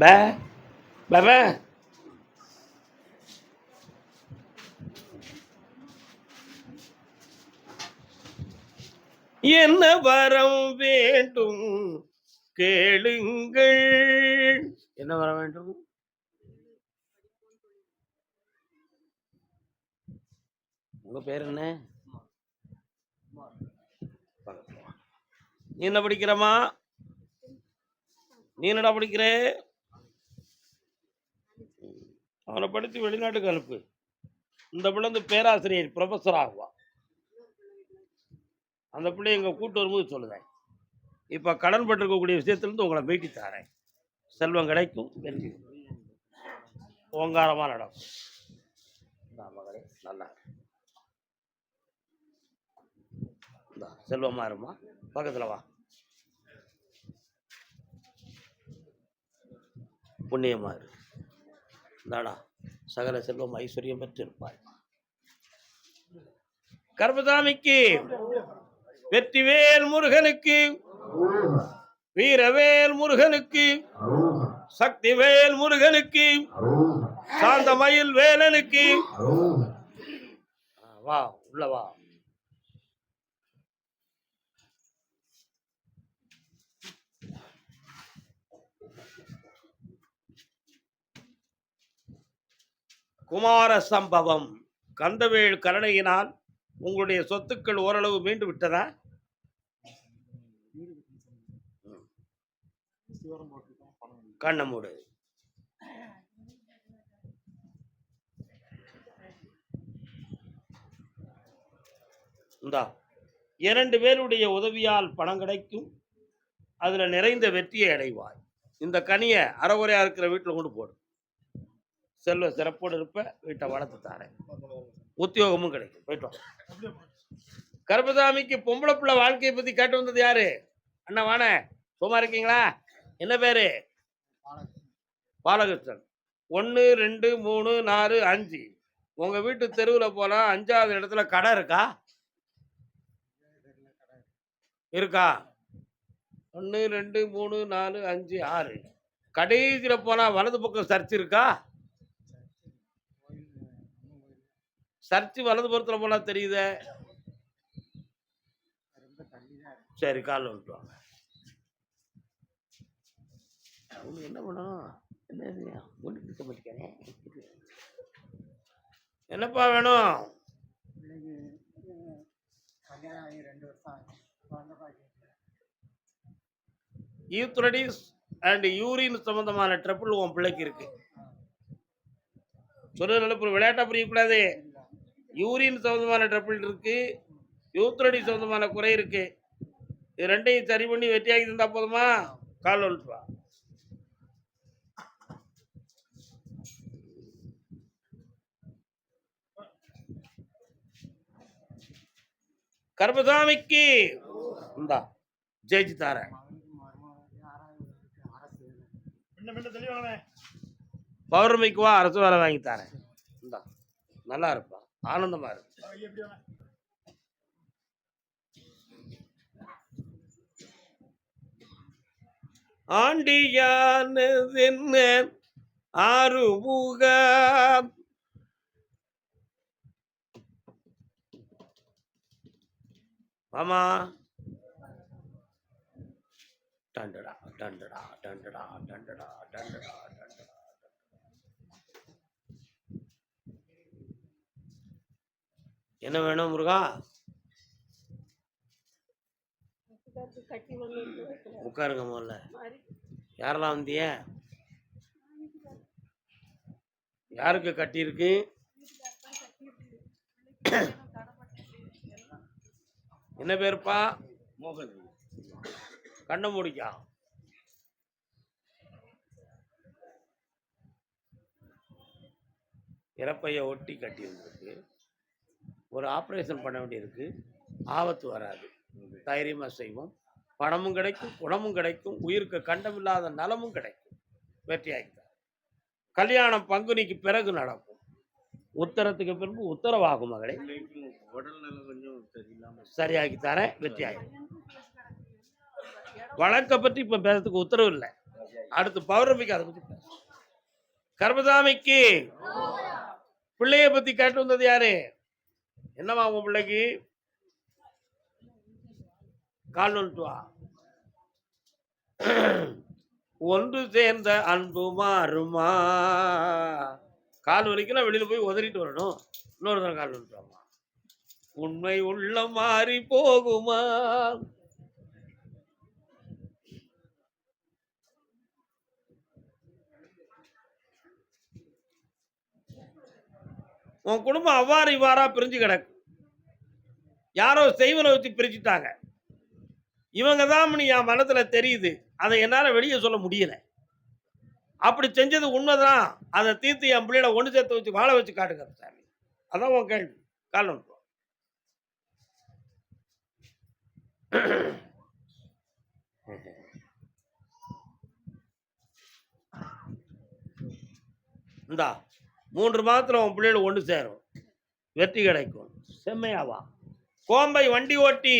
பே பே என்ன வரம் வேண்டும்? கேளுங்கள். என்ன வர வேண்டும்? உங்க பேர் என்ன? நீ என்ன படிக்கிறமா நீ என்னடா படிக்கிற? அவனை படித்து வெளிநாட்டுக்கு அனுப்பு. இந்த பிள்ளை வந்து பேராசிரியர் ப்ரொஃபஸர் ஆகுவா அந்த பிள்ளை இங்கே கூட்டு வரும்போது சொல்லுதேன் இப்போ கடன் பட்டிருக்கக்கூடிய விஷயத்துலேருந்து உங்களை மீட்டி தரேன். செல்வம் கிடைக்கும் வெற்றி ஓங்காரமாக நடக்கும் மகளே நல்லா செல்வமாக இந்தா இருமா? பக்கத்தில் வா. புண்ணியமாக இரு. தாடா சகல செல்வம் ஐஸ்வர்யம் பெற்றிருப்பாய். கர்மசாமிக்கு வெற்றிவேல் முருகனுக்கு வீரவேல் முருகனுக்கு சக்திவேல் முருகனுக்கு சாந்தமயில் வேலனுக்கு. வா உள்ள வா. குமார சம்பவம். கந்தவேல் கருணையினால் உங்களுடைய சொத்துக்கள் ஓரளவு மீண்டு விட்டதா? கண்ணை மூடு. இந்தா இரண்டு பேருடைய உதவியால் பணம் கிடைக்கும். அதுல நிறைந்த வெற்றியை அடைவாய். இந்த கனியை அறகுறையா இருக்கிற வீட்டில் கொண்டு போடும் செல்வ சிறப்போடு இருப்ப வீட்டை வளர்த்து தாரேன். உத்தியோகமும் கிடைக்கும். போயிட்டோம் கருப்பசாமிக்கு பொம்பளை பிள்ளை வாழ்க்கையை பற்றி கேட்டு வந்தது யாரு? அண்ணா வாண. சும்மா இருக்கீங்களா? என்ன பேரு? பாலகிருஷ்ணன். ஒன்று ரெண்டு மூணு நாலு அஞ்சு. உங்கள் வீட்டு தெருவில் போனால் அஞ்சாவது இடத்துல கடை இருக்கா? இருக்கா? ஒன்று ரெண்டு மூணு நாலு அஞ்சு ஆறு. கடைசியில் போனால் வலது பக்கம் சர்ச் இருக்கா? சர்ச் வலது புறத்தில் போனா தெரியுதே? சரி காலில் விட்டு வாங்க. அவங்க என்ன பண்ணணும் என்ன என்னப்பா வேணும். யூத்ரடிஸ் அண்ட் யூரின் சம்பந்தமான ட்ரபிள் உன் பிள்ளைக்கு இருக்கு. சொல்ல நினைப்பு விளையாட்டா புரியக்கூடாது? யூரின் சம்பந்தமான ட்ரபிள் இருக்கு யூத்ரடி சம்பந்தமான குறை இருக்கு. இது ரெண்டையும் சரி பண்ணி வெற்றியாகி தந்தா போதுமா? கால் வா கர்மசாமிக்கு இந்தா ஜெயிச்சு தாரேன் மகனுக்கு மருமகனுக்கு ஆறாவது வருஷத்துக்கு அரசு வேலை. பௌர்ணமிக்கு வா அரசு வேலை வாங்கி தரேன். இந்தா நல்லா இருப்பா. ஆனந்தமா இருக்கு. ஆண்டியானதென்ன ஆறுமுக மாமா. டண்டடா டண்டடா டண்டடா டண்டடா டண்டடா டண்டடா என்ன வேணும் முருகா? உட்காருங்க முதல்ல. யாரெல்லாம் வந்திய யாருக்கு கட்டியிருக்கு என்ன பேருப்பா? மோகன் கண்ணை முடிக்கா. இறப்பைய ஒட்டி கட்டியிருந்திருக்கு ஒரு ஆப்ரேஷன் பண்ண வேண்டியிருக்கு. ஆபத்து வராது. தைரியமாக செய்வோம். பணமும் கிடைக்கும் குணமும் கிடைக்கும். உயிருக்கு கண்டமில்லாத நலமும் கிடைக்கும். வெற்றியாகிட்டார் கல்யாணம் பங்குனிக்கு பிறகு நடக்கும். உத்தரத்துக்கு பிறகு உத்தரவாகும் மகளே. உடல்நலம் சரியாகி தரேன் வெற்றியாகி வழக்கை பற்றி இப்போ பேசுறதுக்கு உத்தரவு இல்லை. அடுத்து பௌர்ணமிக்கு அதை பற்றி பேச கர்மசாமிக்கு. பிள்ளைய பத்தி கேட்டு வந்தது யாரு? என்னவா உன் பிள்ளைக்கு? கால் நோட்டு வா ஒன்று சேர்ந்த அன்பு மாறுமா? கால் வலிக்கலாம் வெளியில போய் உதறிட்டு வரணும். இன்னொரு தடவை கால் நோட்டு உண்மை உள்ள மாறி போகுமா? உன் குடும்பம் அவ்வாறு இவ்வாறா பிரிஞ்சு கிடக்கு. யாரோ செய்வனை வச்சு பிரிச்சுட்டாங்க. இவங்க தான் என் மனத்தில் தெரியுது. அதை என்னால் வெளியே சொல்ல முடியலை. அப்படி செஞ்சது உண்மைதான். அதை தீர்த்து என் பிள்ளைகளை ஒன்று சேர்த்து வச்சு வாழ வச்சு காட்டுங்க சாமி. அதான் உன் கேள்வி. கால் நோட்டு இந்தா. மூன்று மாதத்தில் உன் பிள்ளைகள் ஒன்று சேரும். வெற்றி கிடைக்கும். செம்மையாவா கோம்பை வண்டி ஓட்டி.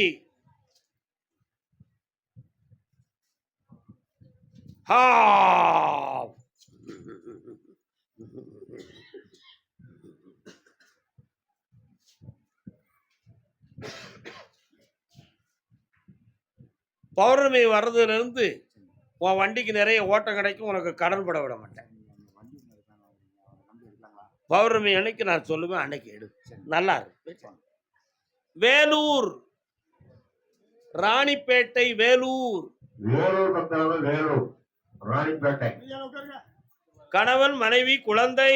பௌர்ணமி வர்றதுல இருந்து உன் வண்டிக்கு நிறைய ஓட்டம் கிடைக்கும். உனக்கு கடன் பட விட மாட்டேன். பௌர்ணமி அன்னைக்கு நான் சொல்லுவேன் அன்னைக்கு எடு. நல்லா இருக்கு வேலூர். ராணிப்பேட்டை வேலூர். வேலூர் ராணிப்பேட்டை. கணவன் மனைவி குழந்தை.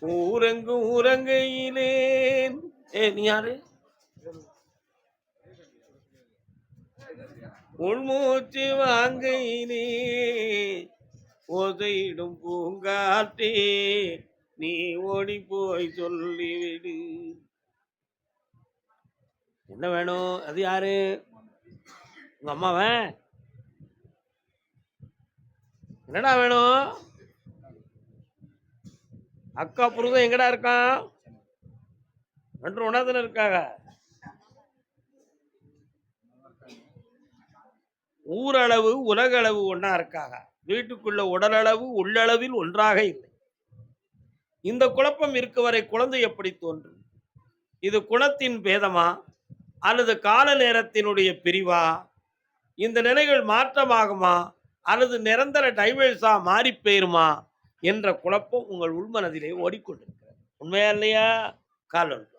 ஊரங்கு ஊரங்கையிலேன். ஏ நீ யாரு? உள்மூச்சு வாங்கையிலே. ஓசையிடும் பூங்காற்றே நீ ஓடி போய் சொல்லிவிடு. என்ன வேணும்? அது யாரு? உங்க அம்மாவன் என்னடா வேணும்? அக்கா புருதம் எங்கடா இருக்கான்? ரெண்டு ஒன்னாதானே இருக்காங்க. ஊரளவு உலகளவு ஒன்றா இருக்காங்க. வீட்டுக்குள்ள உடலளவு உள்ளளவில் ஒன்றாக இல்லை. இந்த குழப்பம் இருக்க வரை குழந்தை எப்படி தோன்றும்? இது குணத்தின் பேதமா? அல்லது கால நேரத்தினுடைய பிரிவா? இந்த நிலைகள் மாற்றமாகுமா? அல்லது நிரந்தர டைவர்ஸா மாறி போயிருமா? என்ற குழப்பம் உங்கள் உள்மனதிலே ஓடிக்கொண்டிருக்கிறது. உண்மையா இல்லையா? காலம்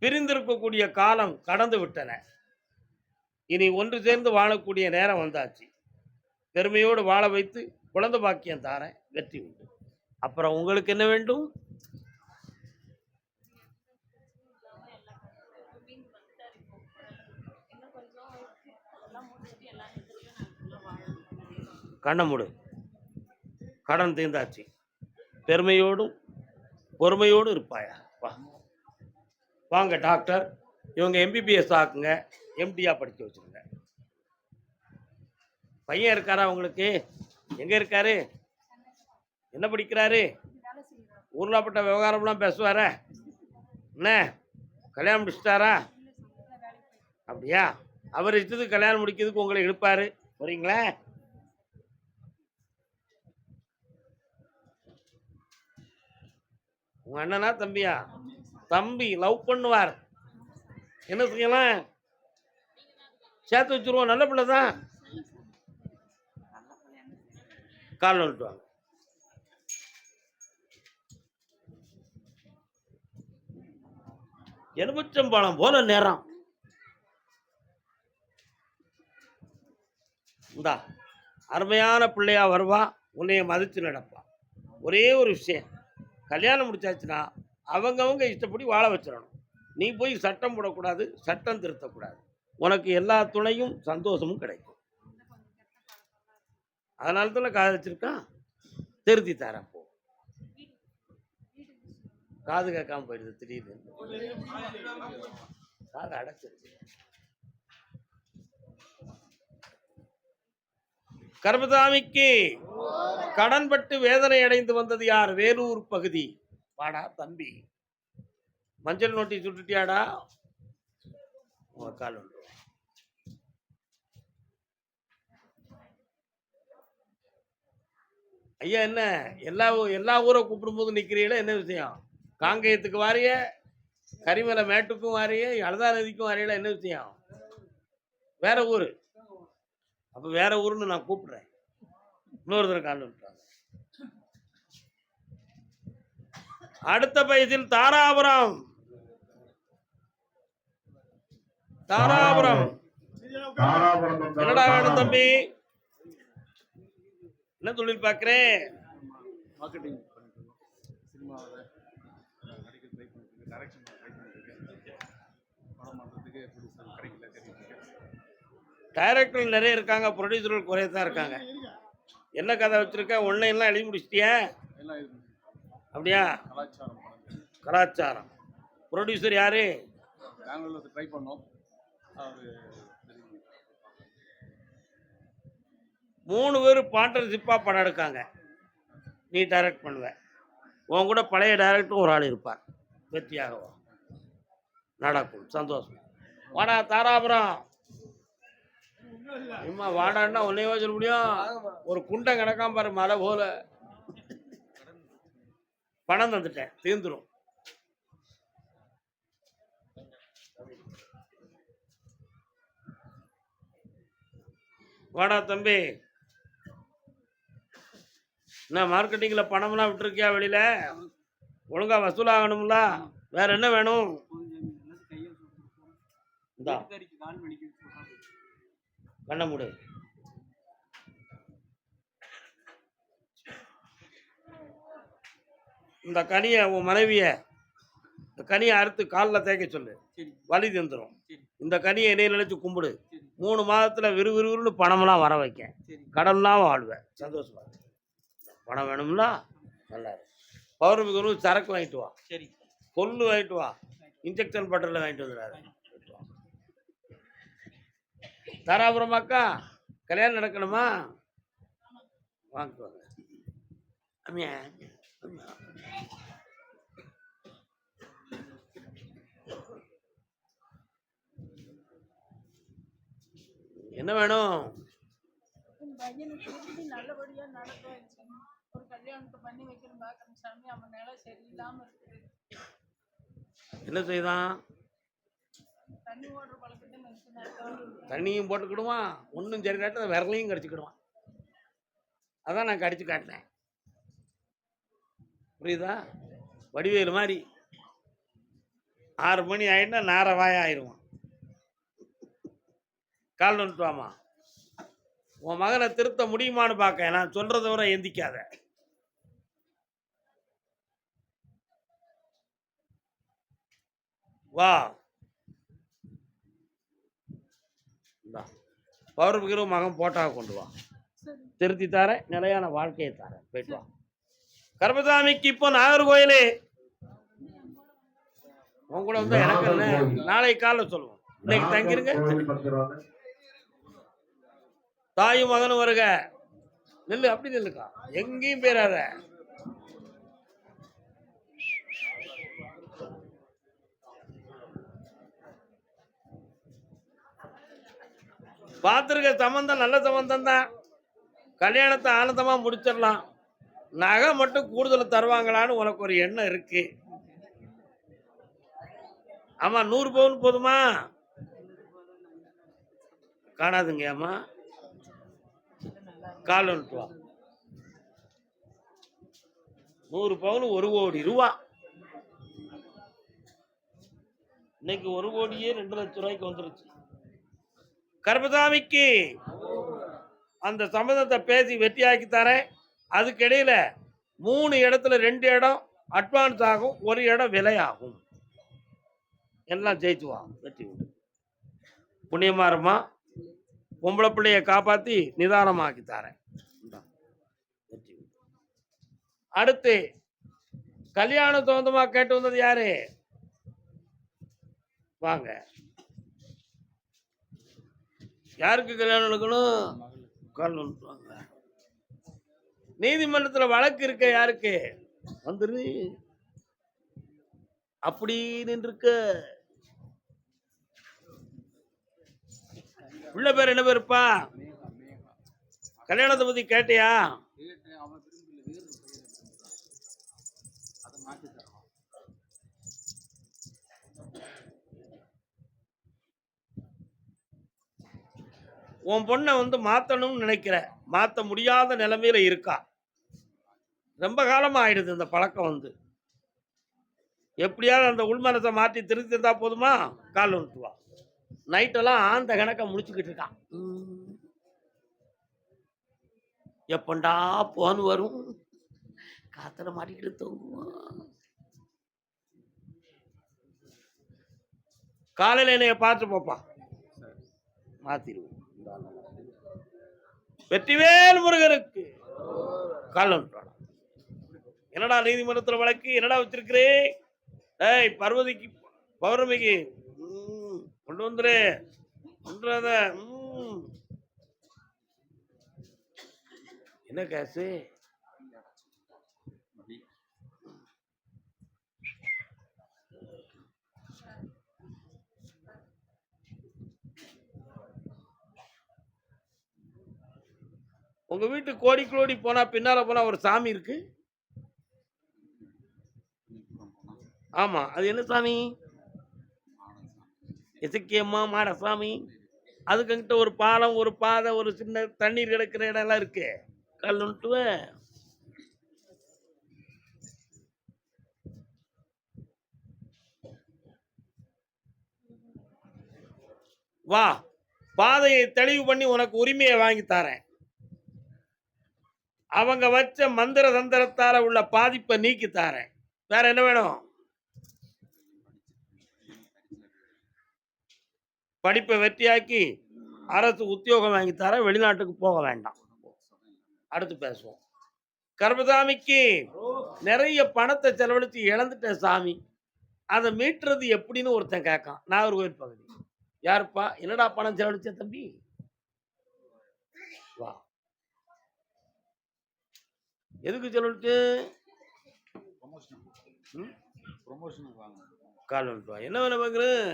பிரிந்திருக்கக்கூடிய காலம் கடந்து விட்டன. இனி ஒன்று சேர்ந்து வாழக்கூடிய நேரம் வந்தாச்சு. பெருமையோடு வாழ வைத்து குழந்தை பாக்கியம் தாரேன் வெற்றி உண்டு. அப்புறம் உங்களுக்கு என்ன வேண்டும்? கண்ணை மூடு. கடன் தீர்ந்தாச்சு. பெருமையோடும் பொறுமையோடும் இருப்பாயா? வா. வாங்க டாக்டர். இவங்க எம்பிபிஎஸ் ஆக்குங்க. எம்டியாக படிக்க வச்சுருங்க. பையன் இருக்காரா உங்களுக்கு? எங்க இருக்காரு? என்ன படிக்கிறாரு? ஊர்லாப்பட்ட விவகாரம்லாம் பேசுவாரா? என்ன? கல்யாணம் முடிச்சிட்டாரா? அப்படியா? அவர் இஷ்டத்துக்கு கல்யாணம் முடிக்கிறதுக்கு உங்களை இழுப்பாரு. வரீங்களா உங்க அண்ணனா தம்பியா? தம்பி லவ் பண்ணுவார். என்ன செய்யலாம்? சேர்த்து வச்சிருவோம். நல்ல பிள்ளை தான். கால் வந்துட்டு எலுமிச்சம்பழம் போல நேரம் இந்தா அருமையான பிள்ளையா வருவா உன்னைய மதித்து நடப்பா. ஒரே ஒரு விஷயம் கல்யாணம் முடிச்சாச்சுன்னா அவங்கவங்க இஷ்டப்படி வாழ வச்சிடணும். நீ போய் சட்டம் போடக்கூடாது சட்டம் திருத்தக்கூடாது. உனக்கு எல்லா துணையும் சந்தோஷமும் கிடைக்கும். அதனால தானே காது வச்சிருக்கான்? திருத்தி தரேன் போ. காது கேட்காம போயிடுது திடீர்னு. காது அடைச்சிருச்சு. கர்மதாமிக்கு கடன்பட்டு வேதனை அடைந்து வந்தது யார்? வேலூர் பகுதி. வாடா தம்பி. மஞ்சள் நோட்டி சுட்டுட்டியாடா உங்க கால் உண்டு. ஐயா என்ன? எல்லா எல்லா ஊரை கூப்பிடும்போது நிக்கிறீங்களா? என்ன விஷயம்? காங்கேயத்துக்கு வாரிய? கரிமலை மேட்டுக்கும் வாரிய? அழுதா நதிக்கும் வாரியல என்ன விஷயம்? வேற ஊரு. அப்ப வேற ஊருன்னு நான் கூப்பிடுறேன். இன்னொரு தடவை கால் விட்டுறாங்க அடுத்த பையத்தில் தாராபுரம். தாராபுரம். என்னடா வேணும். தம்பி? என்ன தொழில் பார்க்கிறேன்? மார்க்கெட்டிங் சினிமாவில் நடிக்க ட்ரை பண்ணிட்டு டைரக்ஷன் ட்ரை பண்ணிட்டு படம் பண்ணுறதுக்கு ப்ரொடியூசர் கிடைக்கல தேடிட்டு இருக்கேன் டைரக்டர் நிறைய இருக்காங்க ப்ரொடியூசர்கள் குறைய தான் இருக்காங்க. என்ன கதை வச்சிருக்க? ஒன்லைன்லாம் எழுதி முடிச்சிட்டியா? அப்படியா? கலாச்சாரம். கலாச்சாரம் ப்ரொடியூசர் யாரு பெங்களூரில் ட்ரை பண்ணோம். அவர் மூணு பேர் பார்ட்னர்ஷிப்பாக படம் எடுக்காங்க. நீ டைரக்ட் பண்ணுவேன் உன் கூட பழைய டைரக்டரும் ஒரு ஆள் இருப்பார். வெற்றியாகவும் நடக்கும். சந்தோஷம். வாடா தாராபுரம். இம்மா வாடான்னா உன்னையவா சொல்ல முடியும்? ஒரு குண்டம் கிடக்காம பாரு மலை போல. பணம் தந்துட்டேன். தீர்ந்துடும் வாடா தம்பி. என்ன மார்க்கெட்டிங்கில் பணம்லாம் விட்டுருக்கியா வெளியில? ஒழுங்கா வசூலாகணும்ல. வேற என்ன வேணும்? இந்தா. கண்ண மூடு. இந்த கனியை உன் மனைவிய இந்த கனியை அறுத்து காலில் தேய்க்க சொல்லு. வலி தந்துடும் இந்த கனியை என்னைய நினைச்சு கும்பிடு. மூணு மாதத்துல விறுவிறுன்னு பணமெல்லாம் வர வைக்க. கடன்லாம் வாழ்வேன் சந்தோஷமா. பணம் வேணும்ல நல்லா இருக்கு பௌர்ணமி குரு சரக்கு வாங்கிட்டு வா. சரி. கொள்ளு வாங்கிட்டு வா. இன்ஜெக்ஷன் பட்டரில் வாங்கிட்டு வந்துடாரு. தாராபுரம் அக்கா கல்யாணம் நடக்கணுமா? வாங்கிட்டு வாங்க. அம்மியா. அம்மியா. என்ன வேணும்? கல்யாணத்தை பண்ணி வைக்கணும் பார்க்கணும் சாமி அவன் நிலை சரியில்லாம இருக்குது என்ன செய்தான்? தண்ணி ஓடுற பழக்கத்தை தண்ணியும் போட்டுக்கிடுவான் ஒன்றும் சரி காட்ட விரலையும் கடிச்சுக்கிடுவான். அதான் நான் கடிச்சு காட்டினேன். புரியுதா? வடிவேலு மாதிரி ஆறு மணி ஆயிட்டா நாரவாய ஆயிடுவான் கால் வந்துட்டு வாமா உன் மகனை திருத்த முடியுமான்னு பார்க்க நான் சொல்றத வரை எந்திக்காத. வா. பௌர்ணமிக்கு மகன் போட்டாவை கொண்டு வா. திருத்தி தரேன் நிலையான வாழ்க்கையை தரேன். போயிட்டு வா. கர்மசாமிக்கு இப்போ நாகர்கோயிலே உன் கூட வந்து எனக்கு நாளைக்கு காலைல சொல்லுவோம். இன்னைக்கு தங்கிருங்க. தாயும் மகனும் வருக. நெல்லு அப்படி நெல்லுக்கா. எங்கேயும் போயிடாத பார்த்துருக்க சம்பந்தம் நல்ல சம்பந்தம் தான். கல்யாணத்தை ஆனந்தமா முடிச்சிடலாம். நகை மட்டும் கூடுதல் தருவாங்களான்னு உனக்கு ஒரு எண்ணம் இருக்கு. ஆமா நூறு பவுன் போதுமா? காணாதுங்க அம்மா. கால் அனுப்புவா வா. நூறு பவுன் ஒரு கோடி ரூபா. இன்னைக்கு ஒரு கோடியே ரெண்டு லட்ச ரூபாய்க்கு வந்துருச்சு. கர்மசாமிக்கு அந்த சம்மதத்தை பேசி வெற்றியாக்கி தரேன். அதுக்கிடையில மூணு இடத்துல ரெண்டு இடம் அட்வான்ஸ் ஆகும் ஒரு இடம் விலையாகும். எல்லாம் ஜெயிச்சு வா வெற்றி உண்டு புண்ணியமா இருமா பொம்பளை பிள்ளைய காப்பாத்தி நிதானமாக்கி தரேன். வெற்றி அடுத்து கல்யாணம் சொந்தமா கேட்டு வந்தது யாரு? வாங்க. யாருக்கு கல்யாணம் நடக்கணும்? கல்யாணம் நீதிமன்றத்தில் நீதிமன்றத்துல வழக்கு இருக்க யாருக்கு? வந்துரு. அப்படி நின்றுக்க உள்ள பேர் என்ன பேருப்பா கல்யாணத்தை பத்தி கேட்டியா கேட்டேன் அவன் விரும்பல வேறு பையனை விரும்புறான் அதை மாற்றி தரலாம் உன் பொண்ணை வந்து மாத்தணும்னு நினைக்கிற மாத்த முடியாத நிலைமையில இருக்கா? ரொம்ப காலமா ஆயிடுது இந்த பழக்கம் வந்து. எப்படியாவது அந்த உள்மனத்தை மாற்றி திருத்தி இருந்தா போதுமா? கால் வந்துட்டு வா நைட்டெல்லாம் ஆந்த கணக்க முடிச்சுக்கிட்டு இருக்கான். எப்பண்டா போன் வரும்? காத்துல மாட்டிக்கிட்டு தூங்குவான். காலையில என்னைய பார்த்து போப்பா. மாத்திடுவோம். வெற்றிவேல் முருகனுக்கு. காலம் என்னடா நீதிமன்றத்தில் வழக்கு? என்னடா வச்சிருக்கிறே ஏய் பர்வதிக்கு பௌர்ணமிக்கு. கொண்டு வந்துரு. கொண்டுறத. என்ன காசு? உங்க வீட்டு கோடி கோடி போனா பின்னால போனா ஒரு சாமி இருக்கு? ஆமாம் ஆமா. அது என்ன சாமி? இசக்கியம்மா சாமி. மாடசாமி அதுக்கிட்ட ஒரு பாலம் ஒரு பாதை ஒரு சின்ன தண்ணீர் கிடக்கிற இடம்லாம் இருக்கு. கல்லுன்ட்டுவேன் வா. பாதையை தெளிவு பண்ணி உனக்கு உரிமையை வாங்கி தரேன். அவங்க வச்ச மந்திர தந்திரத்தால உள்ள பாதிப்பை நீக்கி தாரேன். வேற என்ன வேணும்? படிப்பை வெற்றியாக்கி அரசு உத்தியோகம் வாங்கி தர வெளிநாட்டுக்கு போக வேண்டாம். அடுத்து பேசுவோம். கர்மசாமிக்கு நிறைய பணத்தை செலவழித்து இழந்துட்டேன் சாமி. அதை மீட்டுறது எப்படின்னு ஒருத்தன் கேட்கான். நாகர்கோவில் பகுதி. யாருப்பா? என்னடா பணம் செலவழிச்ச தம்பி? எதுக்கு வாங்க. கால் வந்துட்டு வா என்ன வேலை பார்க்குறேன்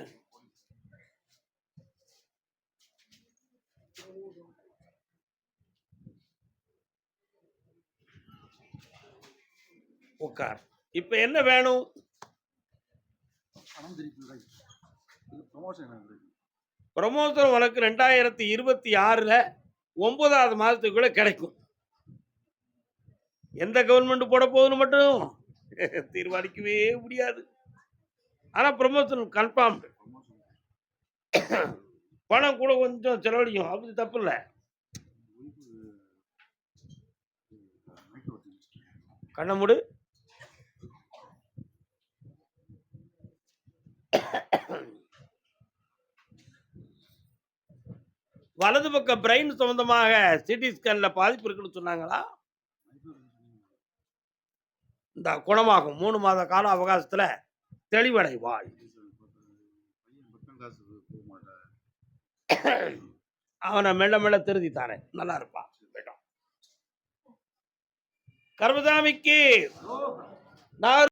உட்கார் இப்போ என்ன வேணும்? ப்ரமோஷன் உனக்கு ரெண்டாயிரத்தி இருபத்தி ஆறில் ஒன்பதாவது மாதத்துக்குள்ள கிடைக்கும். எந்த கவர்மெண்ட் போட போகுதுன்னு மட்டும் தீர்மானிக்கவே முடியாது. ஆனால் ப்ரமோஷன் கன்ஃபார்ம் பணம் கூட கொஞ்சம் செலவழிக்கும். அப்படி தப்பு இல்லை. நைட் வலது பக்க பிரெயின் சம்பந்தமாக சிடி ஸ்கேனில் பாதிப்பு இருக்குன்னு சொன்னாங்களா? இந்த குணமாகும். மூணு மாத கால அவகாசத்துல தெளிவடைவாள் அவனை மெல்ல மெல்ல திருத்தி தானே. நல்லா இருப்பான் கர்மதாமிக்கு. நான்